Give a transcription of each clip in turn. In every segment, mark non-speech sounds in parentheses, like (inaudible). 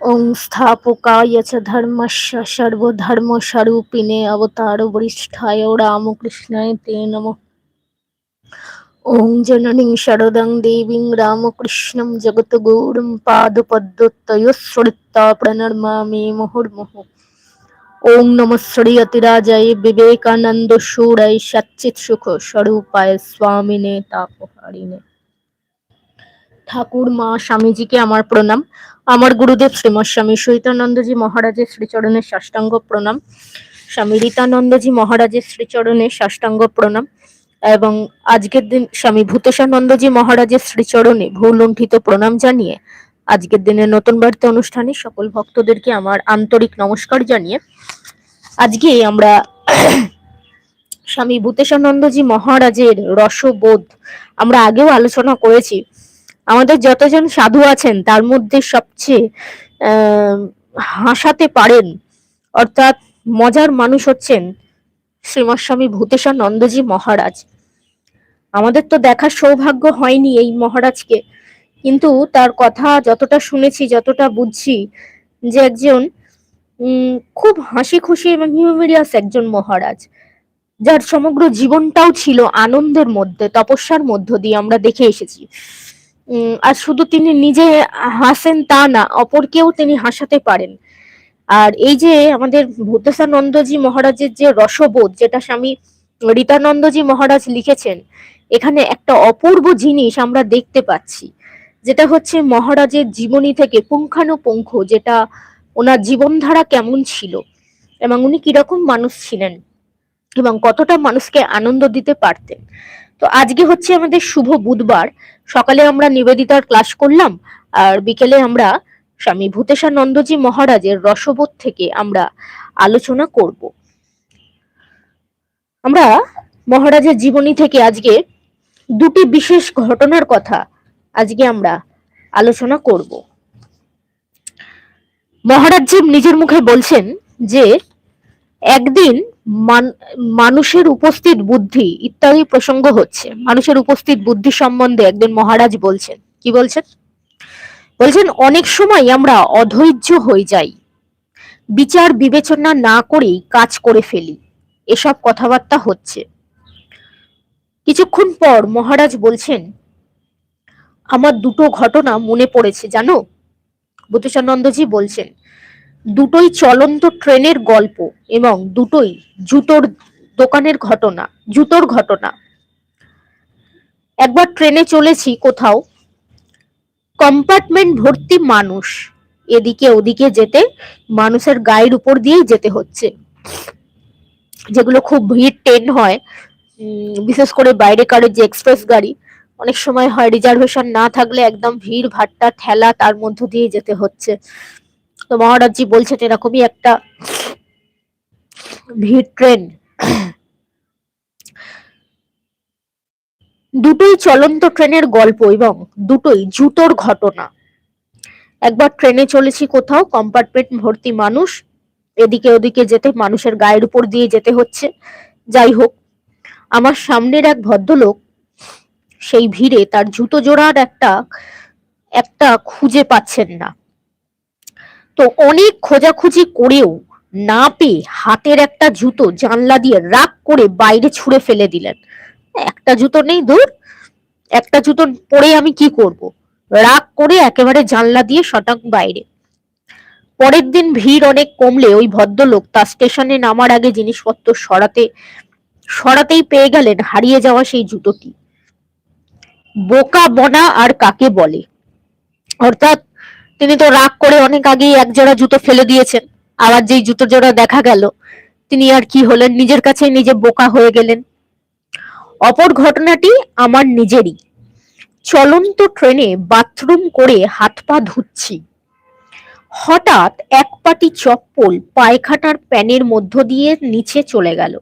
ওং স্থাপকায় চ ধর্মস্য সর্বধর্মস্বরূপিণে অবতার বরিষ্ঠায় রামকৃষ্ণায় তে নম ওং জননীং শরদং দেবীং রামকৃষ্ণম জগৎগুরুম প্রণর্মা মে মুহুর্মুহ ওং নম শ্রী অতিরাজয় বিবেকানন্দ সুরায় সচ্চিৎ সুখ স্বরূপায় স্বামিনে তাপহারিণে ঠাকুর মা স্বামীজিকে আমার প্রণাম। আমার গুরুদেব শ্রীমৎ স্বামী মহারাজের শ্রীচরণের সাষ্টাঙ্গ প্রণাম। স্বামী রীতানন্দজি মহারাজের শ্রীচরণের সাষ্টাঙ্গ প্রণাম। এবং আজকের দিন স্বামী ভূতেশানন্দজি মহারাজের শ্রীচরণে ভূলুণ্ঠিত প্রণাম জানিয়ে আজকের দিনের নতুন বার্তা অনুষ্ঠানে সকল ভক্তদেরকে আমার আন্তরিক নমস্কার জানিয়ে আজকে আমরা স্বামী ভূতেশানন্দজি মহারাজের রসবোধ আমরা আগেও আলোচনা করেছি। আমাদের যতজন সাধু আছেন, তার মধ্যে সবচেয়ে হাসাতে পারেন, অর্থাৎ মজার মানুষ হচ্ছেন শ্রীমৎ ভূতেশ্বর ভূতেশানন্দজি মহারাজ। আমাদের তো দেখার সৌভাগ্য হয়নি এই মহারাজকে, কিন্তু তার কথা যতটা শুনেছি, যতটা বুঝছি যে একজন খুব হাসি খুশি এবং হিউমিরিয়াস একজন মহারাজ, যার সমগ্র জীবনটাও ছিল আনন্দের মধ্যে, তপস্যার মধ্য দিয়ে আমরা দেখে এসেছি। আর শুধু তিনি নিজে হাসেন তা না অপরকেও তিনি হাসাতে পারেন। আর এই যে আমাদের ভূতেশানন্দজি মহারাজের যে রসবোধ, যেটা স্বামী রীতানন্দজি মহারাজ লিখেছেন, এখানে একটা অপূর্ব জিনিস আমরা দেখতে পাচ্ছি। যেটা হচ্ছে মহারাজের জীবনী থেকে পুঙ্খানুপুঙ্খ যেটা ওনার জীবনধারা কেমন ছিল এবং উনি কীরকম মানুষ ছিলেন এবং কতটা মানুষকে আনন্দ দিতে পারতেন। তো আজকে হচ্ছে আমাদের শুভ বুধবার। সকালে আমরা নিবেদিতার ক্লাস করলাম, আর বিকেলে আমরা স্বামী ভূতেশানন্দজি মহারাজের রসবোধ থেকে আমরা আলোচনা করব। আমরা মহারাজের জীবনী থেকে আজকে দুটি বিশেষ ঘটনার কথা আজকে আমরা আলোচনা করব। মহারাজ নিজের মুখে বলছেন যে একদিন মানুষের উপস্থিত বুদ্ধি, ইত্যাদি প্রসঙ্গ হচ্ছে। মানুষের উপস্থিত বুদ্ধি সম্বন্ধে একদিন মহারাজ বলছেন। কি বলছেন? বলছেন, অনেক সময় আমরা অধৈর্য হয়ে যাই। বিচার বিবেচনা না করেই কাজ করে ফেলি। এসব কথাবার্তা হচ্ছে। কিছুক্ষণ পর মহারাজ বলছেন, আমার দুটো ঘটনা মনে পড়েছে, জানো? বুদ্ধেশানন্দজি বলছেন দুটোই চলন্ত ট্রেনের গল্প এবং দুটোই জুতোর দোকানের ঘটনা, জুতোর ঘটনা। একবার ট্রেনে চলেছি কোথাও, কম্পার্টমেন্ট ভর্তি মানুষ, এদিকে ওদিকে যেতে মানুষের গায়ের উপর দিয়েই যেতে হচ্ছে। যেগুলো খুব ভিড়, ট্রেন হয় বিশেষ করে বাইরে কারের যে এক্সপ্রেস গাড়ি, অনেক সময় হয় রিজার্ভেশন না থাকলে একদম ভিড়, ভাট্টা, ঠেলা তার মধ্য দিয়ে যেতে হচ্ছে। তো মহারাজজি বলছেন এরকমই একটা ভিড় ট্রেন। দুটোই চলন্ত ট্রেনের গল্প এবং দুটোই জুতোর ঘটনা। একবার ট্রেনে চলেছি কোথাও কম্পার্টমেন্ট ভর্তি মানুষ, এদিকে ওদিকে যেতে মানুষের গায়ের উপর দিয়ে যেতে হচ্ছে। যাই হোক, আমার সামনের এক ভদ্রলোক, সেই ভিড়ে তার জুতো জোড়ার একটা একটা খুঁজে পাচ্ছেন না। তো অনেক খোঁজাখুঁজি করেও না পেয়ে হাতের একটা জুতো জানলা দিয়ে রাগ করে বাইরে ছুঁড়ে ফেলে দিলেন। একটা জুতো নেই দূর একটা জুতো পরে আমি কি করব? রাগ করে একেবারে জানলা দিয়ে শটাক বাইরে। পরের দিন ভিড় অনেক কমলে ওই ভদ্রলোক তার স্টেশনে নামার আগে জিনিসপত্র সরাতে, সরাতেই পেয়ে গেলেন হারিয়ে যাওয়া সেই জুতোটি। বোকা বনা আর কাকে বলে? অর্থাৎ তিনি তো রাগ করে অনেক আগেই এক জোড়া জুতো ফেলে দিয়েছেন। আবার যেই জুতো জোড়া দেখা গেল, তিনি আর কি হলেন? নিজের কাছে নিজে বোকা হয়ে গেলেন। অপর ঘটনাটি আমার নিজেরই। চলন্ত ট্রেনে বাথরুম করে হাত পা ধুচ্ছি। হঠাৎ এক পাটি চপ্পল পায়খানার প্যানের মধ্য দিয়ে নিচে চলে গেল।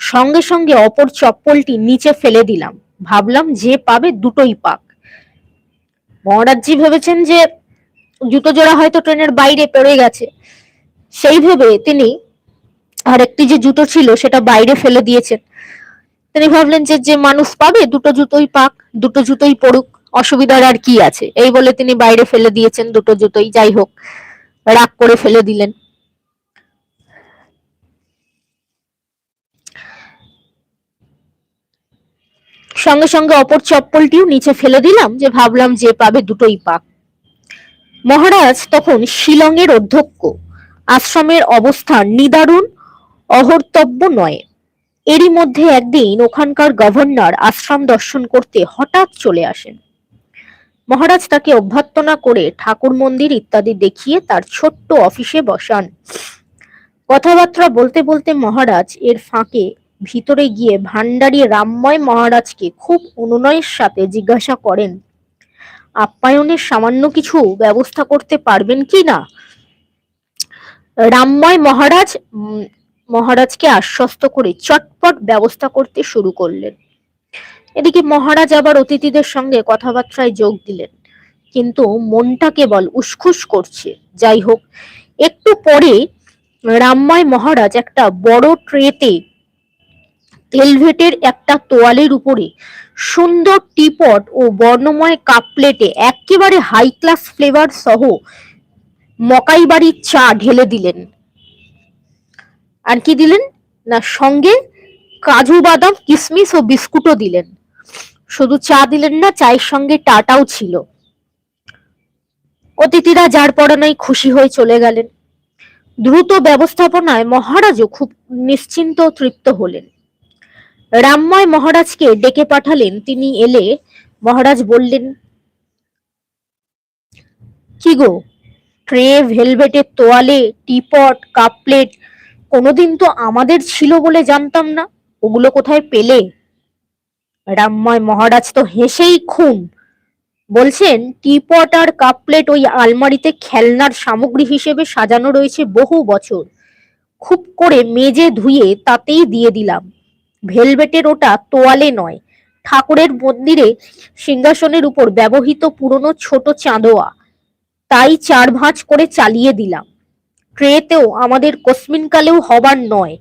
সঙ্গে সঙ্গে অপর চপ্পলটি নিচে ফেলে দিলাম। ভাবলাম যে পাবে দুটোই পাক। মহারাজজি ভেবেছেন যে জুতো জোড়া হয়তো ট্রেনের বাইরে পড়ে গেছে। সেই ভেবে তিনি আর একটি যে জুতো ছিল সেটা বাইরে ফেলে দিয়েছেন। তিনি ভাবলেন যে যে মানুষ পাবে, দুটো জুতোই পাক, দুটো জুতোই পড়ুক, অসুবিধার আর কি আছে? এই বলে তিনি বাইরে ফেলে দিয়েছেন দুটো জুতোই, যাই হোক, রাগ করে ফেলে দিলেন। সঙ্গে সঙ্গে অপর চপ্পলটিও নিচে ফেলে দিলাম, যে ভাবলাম যে পাবে দুটোই পাক। মহারাজ তখন শিলংয়ের অধ্যক্ষ। আশ্রমের অবস্থান নিদারুণ, অহর্তব্য নয়। এরই মধ্যে একদিন ওখানকার গভর্নর আশ্রম দর্শন করতে হঠাৎ চলে আসেন। মহারাজ তাকে অভ্যর্থনা করে ঠাকুর মন্দির ইত্যাদি দেখিয়ে তার ছোট্ট অফিসে বসান। কথাবার্তা বলতে বলতে মহারাজ এর ফাঁকে ভিতরে গিয়ে ভান্ডারী রামময় মহারাজকে খুব অনুনয়ের সাথে জিজ্ঞাসা করেন আপ্যায়নের সামান্য কিছু ব্যবস্থা করতে পারবেন কি না? রামময় মহারাজ মহারাজকে আশ্বস্ত করে চটপট ব্যবস্থা করতে শুরু করলেন। এদিকে মহারাজ আবার অতিথিদের সঙ্গে কথাবার্তায় যোগ দিলেন। কিন্তু মনটা কেবল উসখুস করছে। যাই হোক, একটু পরে রামময় মহারাজ একটা বড় ট্রেতে ভেলভেটের একটা তোয়ালের উপরে। সুন্দর টিপট ও বর্ণময় কাপ প্লেটে একেবারে হাই ক্লাস ফ্লেভার সহ মকাই বাড়ির চা ঢেলে দিলেন। আর কি দিলেন? না, সঙ্গে কাজু বাদাম কিশমিশ ও বিস্কুটও দিলেন। শুধু চা দিলেন না, চায়ের সঙ্গে টাটাও ছিল। অতিথিরা যার পড়ানাই খুশি হয়ে চলে গেলেন। দ্রুত ব্যবস্থাপনায় মহারাজও খুব নিশ্চিন্ত তৃপ্ত হলেন। রামময় মহারাজকে ডেকে পাঠালেন। তিনি এলে মহারাজ বললেন, কি গো, ট্রে, ভেলভেটের তোয়ালে, টিপট কাপ প্লেট কোনোদিন তো আমাদের ছিল বলে জানতাম না। ওগুলো কোথায় পেলে? রামময় মহারাজ তো হেসেই খুন। বলছেন, টিপট আর কাপ প্লেট ওই আলমারিতে খেলনার সামগ্রী হিসেবে সাজানো রয়েছে বহু বছর। খুব করে মেজে ধুয়ে তাতেই দিয়ে দিলাম। ভেলভেটের ওটা তোয়ালে নয়। ঠাকুরের মন্দিরে সিংহাসনের উপর ব্যবহৃত পুরনো ছোট চাঁদোয়া। তাই চার ভাঁজ করে চালিয়ে দিলাম। ট্রেতেও আমাদের কসমিনকালেও হবার নয়।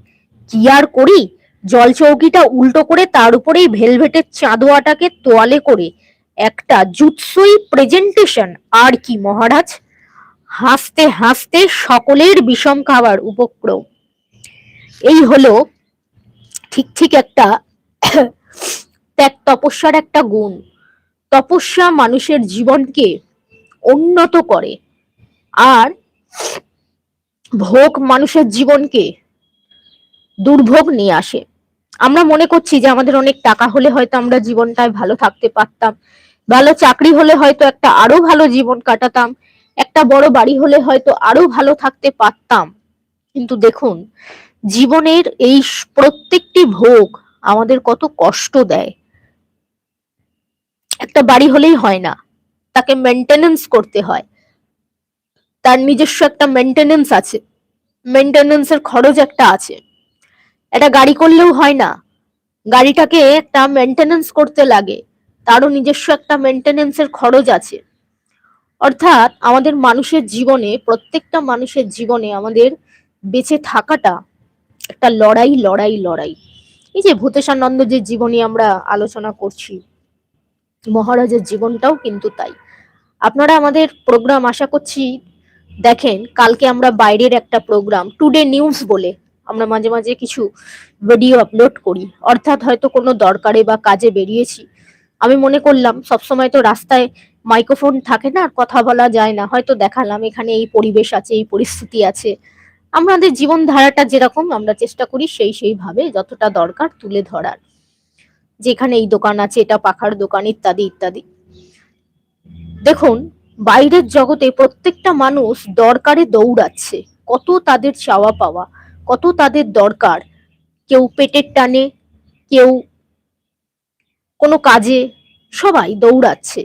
কি আর করি? জলচৌকিটা উল্টো করে তার উপরেই ভেলভেটের চাঁদোয়াটাকে তোয়ালে করে একটা জুৎসই প্রেজেন্টেশন আর কি মহারাজ? হাসতে হাসতে সকলের বিষম খাবার উপক্রম। এই হলো ঠিক ঠিক একটা ত্যাগ তপস্যার একটা গুণ। তপস্যা মানুষের জীবনকে উন্নত করে। আর ভোগ মানুষের জীবনকে দুর্ভোগ নিয়ে আসে। আমরা মনে করছি যে আমাদের অনেক টাকা হলে হয়তো আমরা জীবনটায় ভালো থাকতে পারতাম। ভালো চাকরি হলে হয়তো একটা আরও ভালো জীবন কাটাতাম। একটা বড় বাড়ি হলে হয়তো আরও ভালো থাকতে পারতাম। কিন্তু দেখুন জীবনের এই প্রত্যেকটি ভোগ আমাদের কত কষ্ট দেয়। একটা বাড়ি হলেই হয় না, তাকে মেনটেনেন্স করতে হয়। তার নিজস্ব একটা মেনটেনেন্স আছে মেনটেনেন্সের খরচ একটা আছে। একটা গাড়ি করলেও হয় না, গাড়িটাকে একটা মেনটেনেন্স করতে লাগে, তারও নিজস্ব একটা মেনটেনেন্সের খরচ আছে। অর্থাৎ আমাদের মানুষের জীবনে, প্রত্যেকটা মানুষের জীবনে আমাদের বেঁচে থাকাটা একটা লড়াই লড়াই লড়াই। এই যে ভূতেশানন্দ যে জীবনী আমরা আলোচনা করছি, মহারাজের জীবনটাও কিন্তু তাই। আপনারা আমাদের প্রোগ্রাম আশা করছি দেখেন, কালকে আমরা বাইরের একটা প্রোগ্রাম টুডে নিউজ বলে আমরা মাঝে মাঝে কিছু ভিডিও আপলোড করি। অর্থাৎ হয়তো কোনো দরকারে বা কাজে বেরিয়েছি। আমি মনে করলাম, সবসময় তো রাস্তায় মাইক্রোফোন থাকে না, আর কথা বলা যায় না। হয়তো দেখালাম, এখানে এই পরিবেশ আছে, এই পরিস্থিতি আছে। আমাদের জীবনধারাটা যেরকম, আমরা চেষ্টা করি সেই সেইভাবে যতটা দরকার তুলে ধরার। যেখানে এই দোকান আছে, এটা পাখার দোকান, ইত্যাদি ইত্যাদি। দেখুন, বাইরের জগতে প্রত্যেকটা মানুষ দরকারে দৌড়াচ্ছে। কত তাদের চাওয়া পাওয়া, কত তাদের দরকার কেউ পেটের টানে, কেউ কোনো কাজে, সবাই দৌড়াচ্ছে।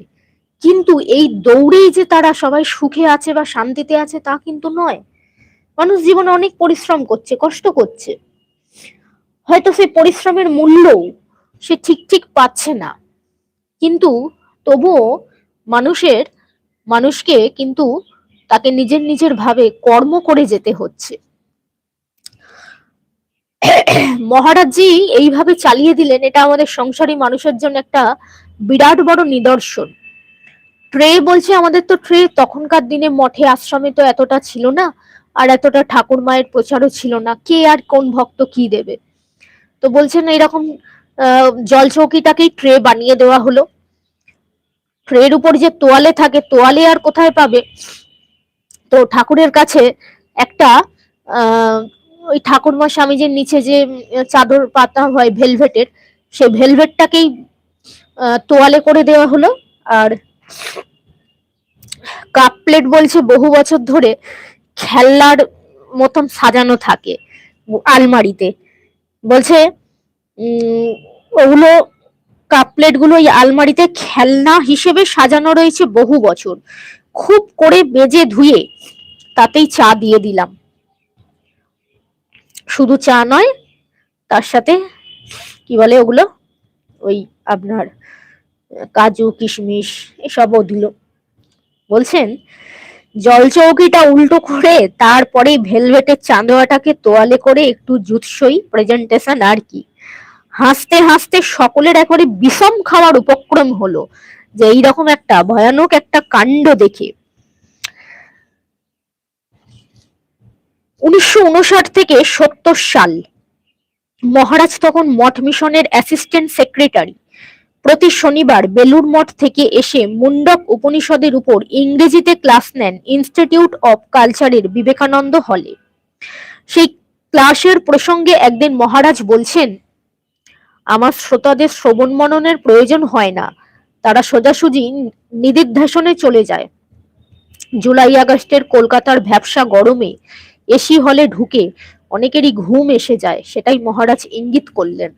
কিন্তু এই দৌড়েই যে তারা সবাই সুখে আছে বা শান্তিতে আছে তা কিন্তু নয়। মানুষ জীবনে অনেক পরিশ্রম করছে, কষ্ট করছে। হয়তো সেই পরিশ্রমের মূল্যও সে ঠিক ঠিক পাচ্ছে না। কিন্তু তবুও মানুষের, মানুষকে কিন্তু তাকে নিজের নিজের ভাবে কর্ম করে যেতে হচ্ছে। মহারাজজি এইভাবে চালিয়ে দিলেন, এটা আমাদের সংসারী মানুষের জন্য একটা বিরাট বড় নিদর্শন। ট্রে বলছে, আমাদের তো ট্রে তখনকার দিনে মঠে, আশ্রমে তো এতটা ছিল না। আর এতটা ঠাকুর মায়ের প্রচারও ছিল না। কে আর কোন ভক্ত কি দেবে? তো বলছেন এরকম জল চৌকিটাকেই ট্রে বানিয়ে দেওয়া হলো। ট্রের উপর যে তোয়ালে থাকে, তোয়ালে আর কোথায় পাবে? তো ঠাকুরের কাছে একটা ওই ঠাকুরমা স্বামীজির নিচে যে চাদর পাতা হয় ভেলভেটের সেই ভেলভেটটাকেই তোয়ালে করে দেওয়া হলো। আর কাপ প্লেট বলছে বহু বছর ধরে খেলনার মতন সাজানো থাকে আলমারিতে। বলছে ওগুলো কাপ প্লেটগুলো ওই আলমারিতে খেলনা হিসেবে সাজানো রয়েছে বহু বছর। খুব করে বেজে ধুয়ে তাতেই চা দিয়ে দিলাম। শুধু চা নয়, তার সাথে কি বলে ওগুলো? ওই আপনার কাজু, কিশমিশ, এসবও দিল। বলছেন জল চৌকিটা উল্টো করে তারপরে ভেলভেটের চাঁদোয়াটাকে তোয়ালে করে একটু জুৎসই প্রেজেন্টেশন আর কি। হাসতে হাসতে সকলের একবারে বিষম খাওয়ার উপক্রম হলো যে এইরকম একটা ভয়ানক একটা কাণ্ড দেখে। উনিশশো উনষাট থেকে সত্তর সাল মহারাজ তখন মঠ মিশনের অ্যাসিস্ট্যান্ট সেক্রেটারি প্রতি শনিবার বেলুর মঠ থেকে এসে মুন্ডক উপনিষদের উপর ইংরেজিতে ক্লাস নেন ইনস্টিটিউট অব কালচারের বিবেকানন্দ হলে। সেই ক্লাসের প্রসঙ্গে একদিন মহারাজ বলছেন, আমার শ্রোতাদের শ্রবণ মননের প্রয়োজন হয় না। তারা সোজাসুজি নিদিধ্যাসনে চলে যায়। জুলাই আগস্টের কলকাতার ভ্যাবসা গরমে এসি হলে ঢুকে অনেকেরই ঘুম এসে যায়, সেটাই মহারাজ ইঙ্গিত করলেন।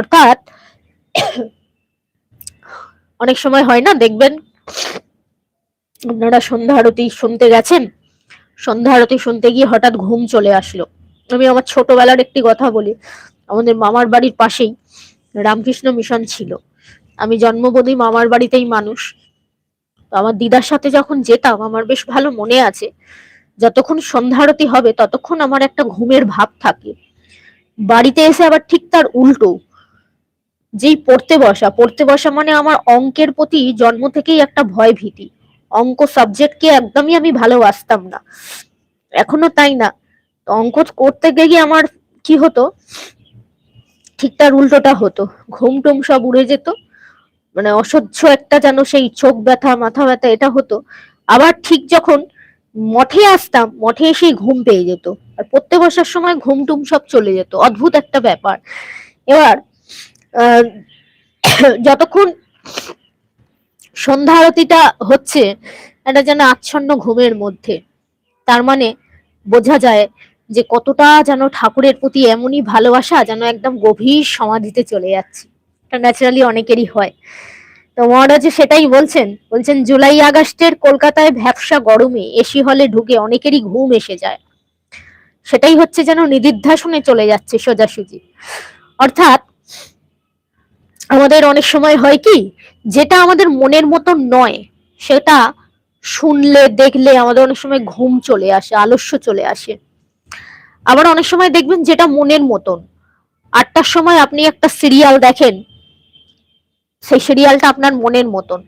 অর্থাৎ অনেক সময় হয় না, দেখবেন? আপনারা সন্ধ্যা আরতি শুনতে গেছেন? সন্ধ্যা আরতি শুনতে গিয়ে হঠাৎ ঘুম চলে আসলো। আমি আমার ছোটবেলার একটি কথা বলি। আমাদের মামার বাড়ির পাশেই রামকৃষ্ণ মিশন ছিল। আমি জন্মবোধী মামার বাড়িতেই মানুষ। তো আমার দিদার সাথে যখন যেতাম, আমার বেশ ভালো মনে আছে। যতক্ষণ সন্ধ্যারতি হবে, ততক্ষণ আমার একটা ঘুমের ভাব থাকে। বাড়িতে এসে আবার ঠিক তার উল্টো। যেই পড়তে বসা পড়তে বসা মানে আমার অঙ্কের প্রতি জন্ম থেকেই একটা ভয় ভীতি। অঙ্ক সাবজেক্টকে একদমই আমি ভালোবাসতাম না। এখনও তাই না? অঙ্ক করতে গিয়ে আমার কি হতো? ঠিক তার উল্টোটা হতো। ঘুম টুম সব উড়ে যেত। মানে অসহ্য একটা যেন সেই চোখ ব্যথা, মাথা ব্যথা, এটা হতো। আবার ঠিক যখন মঠে আসতাম, মঠে এসেই ঘুম পেয়ে যেত। আর পড়তে বসার সময় ঘুম টুম সব চলে যেত। অদ্ভুত একটা ব্যাপার। এবার (coughs) যতক্ষণ সন্ধ্যা আরতিটা হচ্ছে এটা যেন আচ্ছন্ন ঘুমের মধ্যে। তার মানে বোঝা যায় যে কতটা যেন ঠাকুরের প্রতি এমনই ভালোবাসা যেন একদম গভীর সমাধিতে চলে যাচ্ছে। এটা ন্যাচারালি অনেকেরই হয়। তো মহারাজ সেটাই বলছেন বলছেন, জুলাই আগস্টের কলকাতায় ভ্যাবসা গরমে এসি হলে ঢুকে অনেকেরই ঘুম এসে যায়। সেটাই হচ্ছে যেন নিদিধ্যাসনে চলে যাচ্ছে সোজাসুজি। অর্থাৎ আমাদের অনেক সময় হয় কি, যেটা আমাদের মনের মতো নয়, সেটা শুনলে, দেখলে আমাদের অনেক সময় ঘুম চলে আসে, আলস্য চলে আসে। আবার অনেক সময় দেখবেন যেটা মনের মতন। আটটার সময় আপনি একটা সিরিয়াল দেখেন, সেই সিরিয়ালটা আপনার মনের মতন।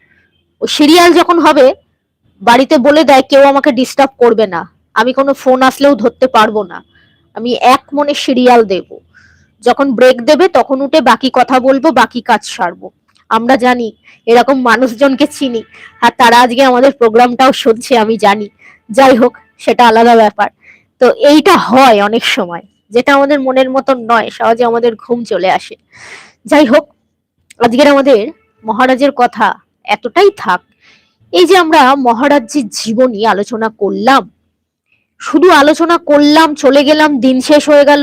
ওই সিরিয়াল যখন হবে, বাড়িতে বলে দেয়, কেউ আমাকে ডিস্টার্ব করবে না। আমি কোনো ফোন আসলেও ধরতে পারব না। আমি এক মনে সিরিয়াল দেব। যখন ব্রেক দেবে, তখন উঠে বাকি কথা বলব, বাকি কাজ সারবো। আমরা জানি, এরকম মানুষজনকে চিনি, আর তারা আজকে আমাদের প্রোগ্রামটাও শুনছে, আমি জানি। যাই হোক, সেটা আলাদা ব্যাপার। তো এইটা হয় অনেক সময়, যেটা আমাদের মনের মতন নয়, সহজে আমাদের ঘুম চলে আসে। যাই হোক, আজকের আমাদের মহারাজের কথা এতটাই থাক, এই যে আমরা মহারাজ্যের জীবনী আলোচনা করলাম, শুধু আলোচনা করলাম, চলে গেলাম, দিন শেষ হয়ে গেল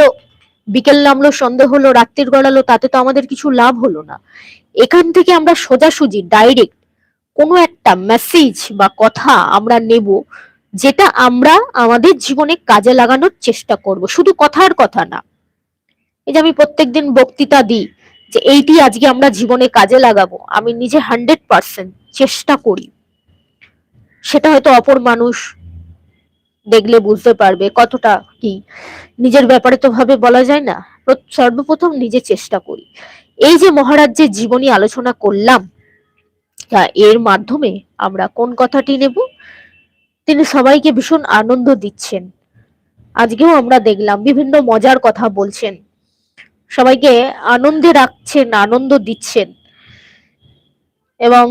বিকেল নামলো সন্দেহ হলো, রাত্রির গড়ালো, তাতে তো আমাদের কিছু লাভ হলো না। এখান থেকে আমরা সোজাসুজি ডাইরেক্ট কোনো একটা মেসেজ বা কথা আমরা নেব, যেটা আমরা আমাদের জীবনে কাজে লাগানোর চেষ্টা করব। শুধু কথার কথা না। এই যে আমি প্রত্যেকদিন বক্তৃতা দিই যে এইটি আজকে আমরা জীবনে কাজে লাগাবো, আমি নিজে হান্ড্রেড পার্সেন্ট চেষ্টা করি। সেটা হয়তো অপর মানুষ দেখলে বুঝতে পারবে কতটা কি। নিজের ব্যাপারে তো ভাবে বলা যায় না। সর্বপ্রথম নিজে চেষ্টা করি। এই যে মহারাজ্যের জীবনী আলোচনা করলাম, তা এর মাধ্যমে আমরা কোন কথাটি নেব? তিনি সবাইকে ভীষণ আনন্দ দিচ্ছেন। আজকেও আমরা দেখলাম, বিভিন্ন মজার কথা বলছেন। সবাইকে আনন্দে রাখছেন, আনন্দ দিচ্ছেন। এবং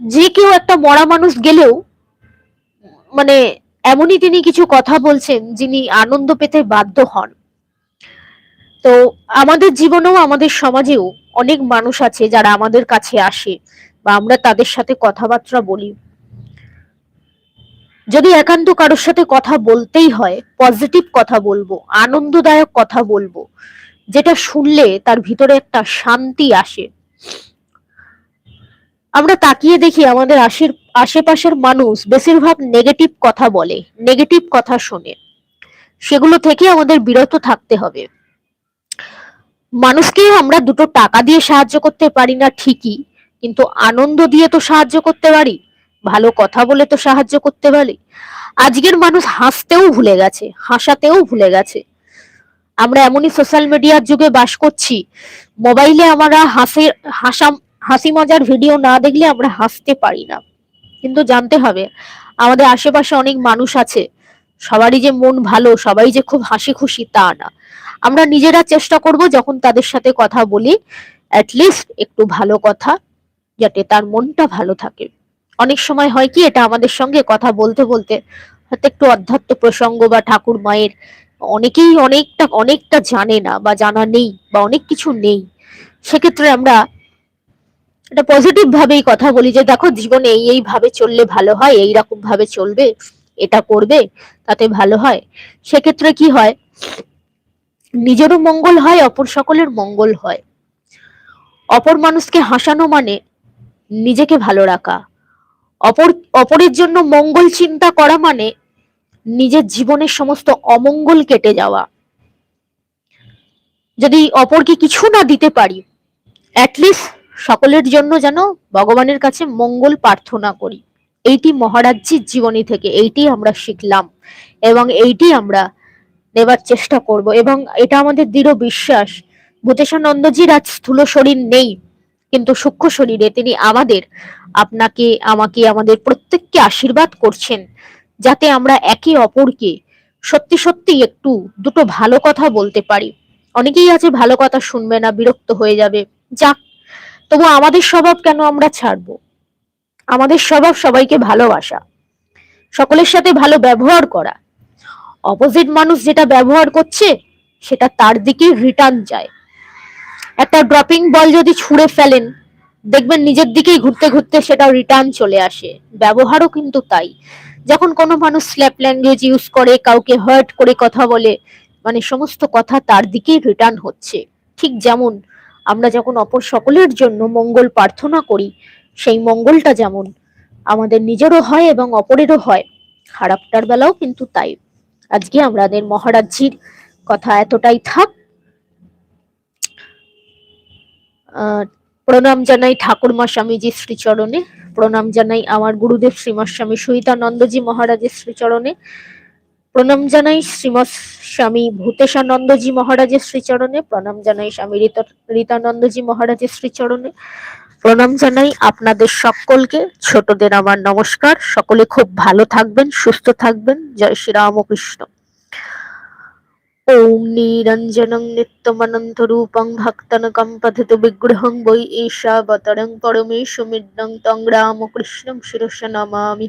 যে কেউ একটা মরা মানুষ গেলেও মানে এমনই তিনি কিছু কথা বলছেন যিনি আনন্দ পেতে বাধ্য হন। তো আমাদের জীবনেও, আমাদের সমাজেও অনেক মানুষ আছে যারা আমাদের কাছে আসে বা আমরা তাদের সাথে কথাবার্তা বলি। যদি একান্ত কারোর সাথে কথা বলতেই হয় পজিটিভ কথা বলব, আনন্দদায়ক কথা বলব, যেটা শুনলে তার ভিতরে একটা শান্তি আসে। আমরা তাকিয়ে দেখি আমাদের আশের, আশেপাশের মানুষ বেশিরভাগ নেগেটিভ কথা বলে নেগেটিভ কথা শোনে। সেগুলো থেকে আমাদের বিরত থাকতে হবে। মানুষকে আমরা দুটো টাকা দিয়ে সাহায্য করতে পারি না ঠিকই, কিন্তু আনন্দ দিয়ে তো সাহায্য করতে পারি, ভালো কথা বলে তো সাহায্য করতে পারি। আজকের মানুষ হাসতেও ভুলে গেছে, হাসাতেও ভুলে গেছে। আমরা এমনই সোশ্যাল মিডিয়ার যুগে বাস করছি মোবাইলে আমরা হাসি হাসা হাসি মজার ভিডিও না দেখলে আমরা হাসতে পারি না। কিন্তু জানতে হবে, আমাদের আশেপাশে অনেক মানুষ আছে, সবারই যে মন ভালো, সবাই যে খুব হাসি খুশি তা না। আমরা নিজেরা চেষ্টা করব যখন তাদের সাথে কথা বলি অ্যাটলিস্ট একটু ভালো কথা, যাতে তার মনটা ভালো থাকে। অনেক সময় হয় কি, এটা আমাদের সঙ্গে কথা বলতে বলতে হয়তো একটু অধ্যাত্ম প্রসঙ্গ বা ঠাকুর মায়ের অনেকেই অনেকটা অনেকটা জানে না বা জানা নেই বা অনেক কিছু নেই। সেক্ষেত্রে আমরা এটা পজিটিভ ভাবেই কথা বলি যে, দেখো, জীবনে এই এই ভাবে চললে ভালো হয়, এই রকম ভাবে চলবে, এটা করবে, তাতে ভালো হয়। সেক্ষেত্রে কি হয়? নিজেরও মঙ্গল হয়, অপর সকলের মঙ্গল হয়। অপর মানুষকে হাসানো মানে নিজেকে ভালো রাখা। অপর, অপরের জন্য মঙ্গল চিন্তা করা মানে নিজের জীবনের সমস্ত অমঙ্গল কেটে যাওয়া। যদি অপরকে কিছু না দিতে পারি অ্যাটলিস্ট সকলের জন্য যেন ভগবানের কাছে মঙ্গল প্রার্থনা করি। এইটি মহারাজ্যের জীবনী থেকে এইটি আমরা শিখলাম এবং এইটি আমরা নেবার চেষ্টা করব এবং এটা আমাদের দৃঢ় বিশ্বাস। ভূতেশানন্দজির আজ স্থূল শরীর নেই, কিন্তু সূক্ষ্ম শরীরে তিনি আমাদের, আপনাকে, আমাকে, আমাদের প্রত্যেককে আশীর্বাদ করছেন যাতে আমরা একে অপরকে সত্যি সত্যি একটু দুটো ভালো কথা বলতে পারি। অনেকেই আছে ভালো কথা শুনবে না, বিরক্ত হয়ে যাবে। যাক তবু আমাদের স্বভাব কেন আমরা ছাড়বো? আমাদের স্বভাব সবাইকে ভালোবাসা, সকলের সাথে ভালো ব্যবহার করা। অপোজিট মানুষ যেটা ব্যবহার করছে, সেটা তার দিকে রিটার্ন যায়। একটা ড্রপিং বল যদি ছুঁড়ে ফেলেন, দেখবেন নিজের দিকেই ঘুরতে ঘুরতে সেটা রিটার্ন চলে আসে। ব্যবহারও কিন্তু তাই। যখন কোনো মানুষ স্ল্যাপ ল্যাঙ্গুয়েজ ইউজ করে, কাউকে হার্ট করে কথা বলে মানে সমস্ত কথা তার দিকেই রিটার্ন হচ্ছে। ঠিক যেমন আমরা যখন অপর সকলের জন্য মঙ্গল প্রার্থনা করি, সেই মঙ্গলটা যেমন আমাদের নিজেরও হয় এবং অপরেরও হয়, খারাপটার বেলাও কিন্তু তাই। আজকে আমাদের মহারাজ্যির কথা এতটাই থাক। প্রণাম জানাই ঠাকুরমা স্বামীজি শ্রীচরণে, প্রণাম জানাই আমার গুরুদেব শ্রীমৎ স্বামী মহারাজের শ্রীচরণে। প্রণাম জানাই শ্রীমৎ স্বামী ভূতেশানন্দজি মহারাজের শ্রীচরণে। প্রণাম জানাই স্বামী রীতানন্দজি মহারাজের শ্রীচরণে। প্রণাম জানাই আপনাদের সকলকে, ছোটদের আমার নমস্কার। সকলে খুব ভালো থাকবেন, সুস্থ থাকবেন। জয় শ্রী রামকৃষ্ণ ওম নিরঞ্জনং নিত্যমনন্তরূপং ভক্তনকম পথিত বিগ্রহং বৈ ঈশাবতরং পরমেশমিদং তং রামকৃষ্ণং শিরস নমামি।